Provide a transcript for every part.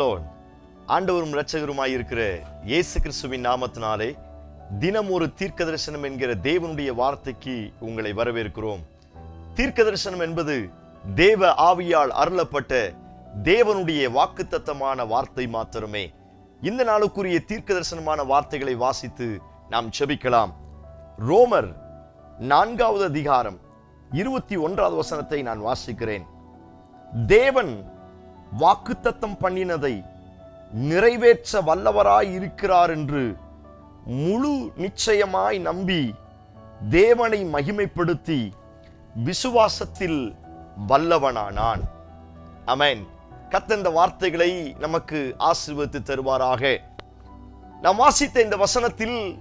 Loan ஆண்டவரும் இரட்சகருமாய் இருக்கிற இயேசு கிறிஸ்துவின் நாமத்தினாலே தினம் ஒரு தீர்க்க தரிசனம் என்கிற தேவனுடைய வார்த்தைக்கு உங்களை வரவேற்கிறோம். தீர்க்க தரிசனம் என்பது தேவ ஆவியால் அருளப்பட்ட தேவனுடைய வாக்குத்தத்தமான வார்த்தை மாத்திரமே. இந்த நாளுக்குரிய தீர்க்க தரிசனமான வார்த்தைகளை வாசித்து நாம் செபிக்கலாம் ரோமர் நான்காவது அதிகாரம் இருபத்தி ஒன்றாவது வசனத்தை நான் வாசிக்கிறேன். தேவன் வாக்குத்தத்தம் பண்ணினதை நிறைவேற்ற வல்லவராய் இருக்கிறார் என்று முழு நிச்சயமாய் நம்பி தேவனை மகிமைப்படுத்தி விசுவாசத்தில் வல்லவனானான். அமேன் கத்த இந்த வார்த்தைகளை நமக்கு ஆசிர்வதித்து தருவாராக. நாம் வாசித்த இந்த வசனத்தில்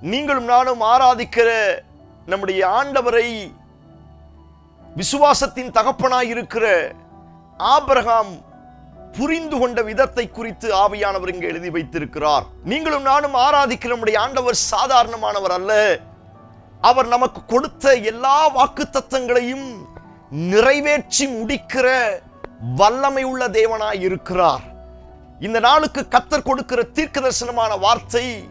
நீங்களும் நானும் ஆராதிக்கிற நம்முடைய ஆண்டவரை விசுவாசத்தின் தகப்பனாய் இருக்கிற ஆபிரகாம் புரிந்து கொண்ட விதத்தை குறித்து ஆவியானவர் இங்கே எழுதி வைத்திருக்கிறார். நீங்களும் நானும் ஆராதிக்கிற நம்முடைய ஆண்டவர் சாதாரணமானவர் அல்ல. அவர் நமக்கு கொடுத்த எல்லா வாக்குத்தத்தங்களையும் நிறைவேற்றி முடிக்கிற வல்லமை உள்ள தேவனாய் இருக்கிறார். இந்த நாளுக்கு கத்தர் கொடுக்கிற தீர்க்க தரிசனமான வார்த்தை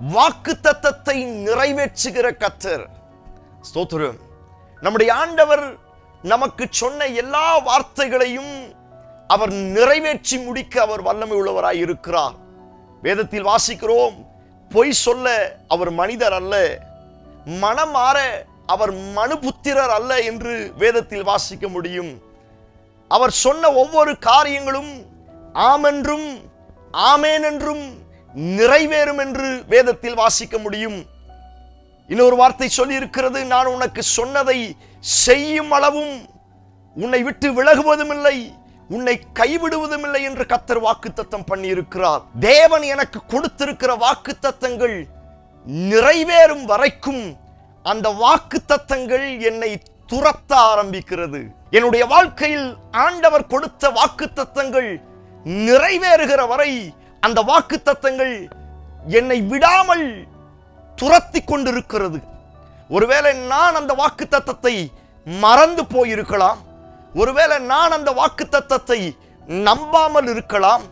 வாக்குத்தத்தத்தை நிறைவேற்றுகிற கத்தர். ஸ்தோத்திரம். நம்முடைய ஆண்டவர் நமக்கு சொன்ன எல்லா வார்த்தைகளையும் அவர் நிறைவேற்றி முடிக்க அவர் வல்லமை உள்ளவராய் இருக்கிறார். வேதத்தில் வாசிக்கிறோம் பொய் சொல்ல அவர் மனிதர் அல்ல மனம் மாற அவர் மனுபுத்திரர் அல்ல என்று வேதத்தில் வாசிக்க முடியும். அவர் சொன்ன ஒவ்வொரு காரியங்களும் ஆமென்றும் ஆமேன் என்றும் நிறைவேறும் என்று வேதத்தில் வாசிக்க முடியும். இன்னொரு வார்த்தை சொல்லி இருக்கிறது நான் உனக்கு சொன்னதை செய்யும் அளவும் உன்னை விட்டு விலகுவதும் இல்லை உன்னை கைவிடுவதும் இல்லை என்று கத்தர் வாக்குத்தத்தம் பண்ணி இருக்கிறார் தேவன் எனக்கு கொடுத்திருக்கிற வாக்குத்தத்தங்கள் நிறைவேறும் வரைக்கும் அந்த வாக்குத்தத்தங்கள் என்னை துரத்த ஆரம்பிக்கிறது. என்னுடைய வாழ்க்கையில் ஆண்டவர் கொடுத்த வாக்குத்தத்தங்கள் நிறைவேறுகிற வரை அந்த வாக்குத்தத்தங்கள் என்னை விடாமல் துரத்தி கொண்டிருக்கிறது. ஒருவேளை நான் அந்த வாக்குத்தத்தத்தை மறந்து போயிருக்கலாம். ஒருவேளை நான் அந்த வாக்குத்தத்தத்தை நம்பாமல் இருக்கலாம்.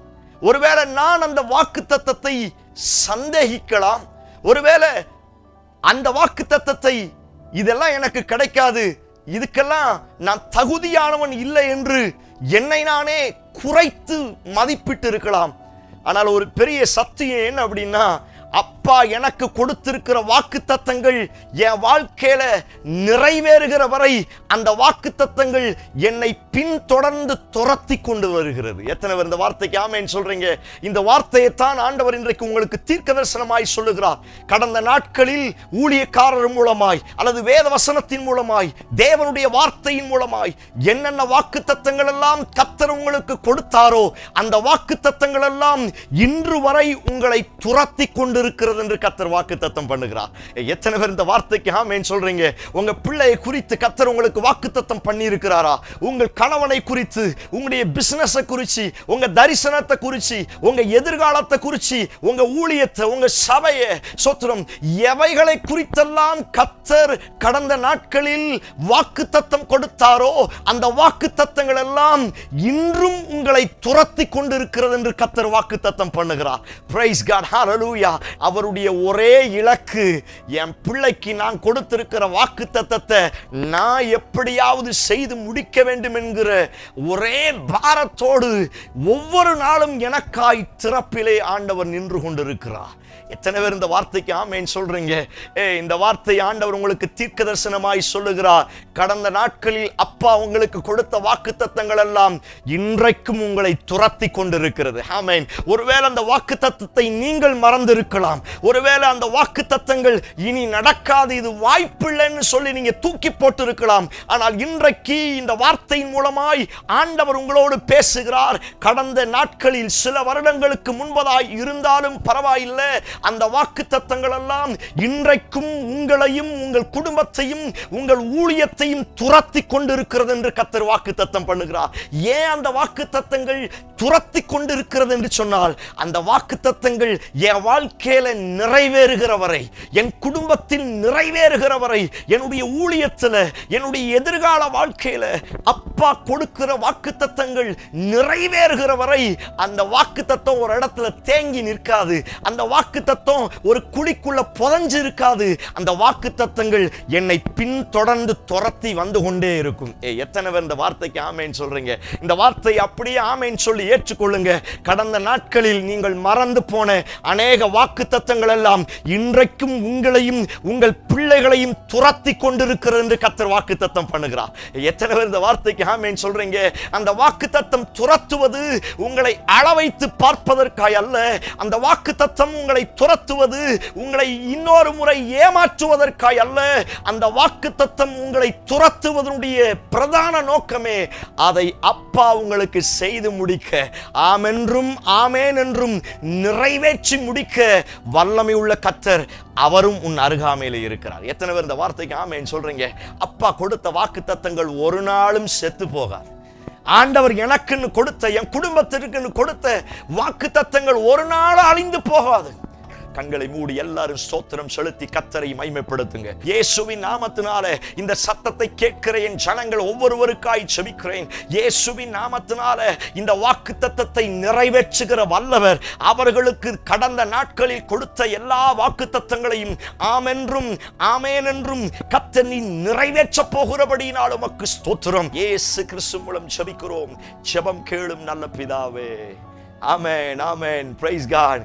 ஒருவேளை நான் அந்த வாக்குத்தத்தத்தை சந்தேகிக்கலாம். ஒருவேளை அந்த வாக்குத்தத்தத்தை இதெல்லாம் எனக்கு கிடைக்காது. இதுக்கெல்லாம் நான் தகுதியானவன் இல்லை என்று என்னை நானே குறைத்து மதிப்பிட்டு இருக்கலாம் ஆனால் ஒரு பெரிய சத்தியம் என்ன அப்படின்னா அப்பா எனக்கு கொடுத்திருக்கிற வாக்கு தத்தங்கள் என் வாழ்க்கையில நிறைவேறுகிற வரை அந்த வாக்கு தத்தங்கள் என்னை பின்தொடர்ந்து துரத்தி கொண்டு வருகிறது. எத்தனை பேர் இந்த வார்த்தைக்கு ஆமேன்னு சொல்றீங்க? இந்த வார்த்தையை தான் ஆண்டவர் இன்றைக்கு உங்களுக்கு தீர்க்க தரிசனமாய் சொல்லுகிறார். கடந்த நாட்களில் ஊழியக்காரர் மூலமாய் அல்லது வேத வசனத்தின் மூலமாய் தேவனுடைய வார்த்தையின் மூலமாய் என்னென்ன வாக்கு தத்தங்கள் எல்லாம் கத்தர் உங்களுக்கு கொடுத்தாரோ அந்த வாக்கு தத்தங்கள் எல்லாம் இன்று வரை உங்களை துரத்தி கொண்டு இருக்கிறது என்று கத்தர் வாக்கு தத்தம் பண்ணுகிறார் எத்தனை பேர் இந்த வார்த்தைக்கு ஆமேன் சொல்றீங்க? உங்க பிள்ளையை குறித்து கத்தர் உங்களுக்கு வாக்கு தத்தம் பண்ணி இருக்கிறாரா உங்கள் கணவனை குறித்து உங்களுடைய பிசினஸை குறித்து உங்க தரிசனத்தை குறித்து உங்க எதிர்காலத்தை குறித்து உங்க ஊழியத்தை உங்க சபையை சொத்துரம் எவைகளை குறித்தெல்லாம் கத்தர் கடந்த நாட்களில் வாக்கு தத்தம் கொடுத்தாரோ அந்த வாக்கு தத்தங்கள் எல்லாம் இன்றும் உங்களை துரத்தி கொண்டிருக்கிறது என்று கத்தர் வாக்கு தத்தம் பண்ணுகிறார். பிரைஸ் காட் ஹalleluya அவருடைய ஒரே இலக்கு என் பிள்ளைக்கு நான் கொடுத்திருக்கிற வாக்கு தத்தத்தை நான் எப்படியாவது செய்து முடிக்க வேண்டும் என்கிற ஒரே பாரத்தோடு ஒவ்வொரு நாளும் எனக்காய் திறப்பிலே ஆண்டவர் நின்று கொண்டிருக்கிறார். எத்தனை பேர் இந்த வார்த்தைக்கு ஆமேன்னு சொல்றீங்க? ஏ இந்த வார்த்தை ஆண்டவர் உங்களுக்கு தீர்க்க தரிசனமாய் சொல்லுகிறார். கடந்த நாட்களில் அப்பா உங்களுக்கு கொடுத்த வாக்கு தத்தங்கள் எல்லாம் இன்றைக்கும் உங்களை துரத்தி கொண்டிருக்கிறது. ஆமேன். ஒருவேளை அந்த வாக்கு தத்தத்தை நீங்கள் மறந்திருக்கலாம். ஒருவேளை அந்த வாக்கு தத்தங்கள் இனி நடக்காது இது வாய்ப்பில்லைன்னு சொல்லி நீங்க தூக்கி போட்டு இருக்கலாம் ஆனால் இன்றைக்கு இந்த வார்த்தையின் மூலமாய் ஆண்டவர் உங்களோடு பேசுகிறார். கடந்த நாட்களில் சில வருடங்களுக்கு முன்பதாய் இருந்தாலும் பரவாயில்லை. அந்த வாக்கு தத்தங்கள் எல்லாம் இன்றைக்கும் உங்களையும் உங்கள் குடும்பத்தையும் உங்கள் ஊழியத்தையும் துரத்தி கொண்டிருக்கிறது என்று கத்தர் வாக்கு தத்தம் பண்ணுகிறார். ஏன் அந்த வாக்கு தத்தங்கள் துரத்தி கொண்டிருக்கிறது என்று சொன்னால் அந்த வாக்கு தத்தங்கள் என் வாழ்க்கையில நிறைவேறுகிற வரை என் குடும்பத்தில் நிறைவேறுகிற வரை என்னுடைய ஊழியத்துல என்னுடைய எதிர்கால வாழ்க்கையில அப்பா கொடுக்கிற வாக்கு தத்தங்கள் நிறைவேறுகிற வரை அந்த வாக்குத்தத்தம் ஒரு இடத்துல தேங்கி நிற்காது. அந்த வாக்கு வாக்கு தத்துவம் ஒரு குழிக்குள்ள புதஞ்சு இருக்காது அந்த வாக்கு வாக்குத்தத்தங்கள் என்னை பின்தொடர்ந்து துரத்தி வந்து கொண்டே இருக்கும். ஏ எத்தனை பேர் இந்த வார்த்தைக்கு ஆமைன்னு சொல்றீங்க? இந்த வார்த்தை அப்படியே ஆமைன்னு சொல்லி ஏற்றுக்கொள்ளுங்க. கடந்த நாட்களில் நீங்கள் மறந்து போன அநேக வாக்கு வாக்குத்தத்தங்கள் எல்லாம் இன்றைக்கும் உங்களையும் உங்கள் பிள்ளைகளையும் துரத்தி கொண்டிருக்கிறது என்று கத்தர் வாக்கு தத்தம் பண்ணுகிறார் எத்தனை பேர் இந்த வார்த்தைக்கு ஆமைன்னு சொல்றீங்க? அந்த வாக்கு வாக்குத்தத்தம் துரத்துவது உங்களை அளவைத்து பார்ப்பதற்காய் அல்ல. அந்த வாக்கு வாக்குத்தத்தம் உங்களை துரத்துவது உங்களை இன்னொரு முறை ஏமாற்றுவதற்காய் அல்ல. அந்த வாக்குத்தத்தம் உங்களை துரத்துவதனுடைய பிரதான நோக்கமே அதை அப்பா உங்களுக்கு செய்து முடிக்க ஆமென்றும் ஆமேன் என்றும் நிறைவேற்றி முடிக்க வல்லமை உள்ள கத்தர் அவரும் உன் அருகாமையில இருக்கிறார். எத்தனை பேர் இந்த வார்த்தைக்கு ஆமேன்னு சொல்றீங்க? அப்பா கொடுத்த வாக்கு தத்தங்கள் ஒரு நாளும் செத்து போகாது. ஆண்டவர் எனக்குன்னு கொடுத்த என் குடும்பத்திற்குன்னு கொடுத்த வாக்கு தத்தங்கள் ஒரு நாளும் அழிந்து போகாது. கண்களை மூடி எல்லாரும் ஸ்தோத்திரம் செலுத்தி கத்தரை மைமைப்படுத்துங்க இயேசுவின் நாமத்தினால இந்த சத்தத்தை கேட்கிற என் ஜனங்கள் ஒவ்வொருவருக்காய் செபிக்கிறேன். இயேசுவின் நாமத்தினால இந்த வாக்கு தத்தத்தை நிறைவேற்றுகிற வல்லவர் அவர்களுக்கு கடந்த நாட்களில் கொடுத்த எல்லா வாக்கு தத்தங்களையும் ஆமென்றும் ஆமேன் என்றும் கத்தர் நீ நிறைவேற்ற போகிறபடியினால் உமக்கு ஸ்தோத்திரம். இயேசு கிறிஸ்து மூலம் செபிக்கிறோம். செபம் கேளும் நல்ல பிதாவே. ஆமேன் ஆமென். Price God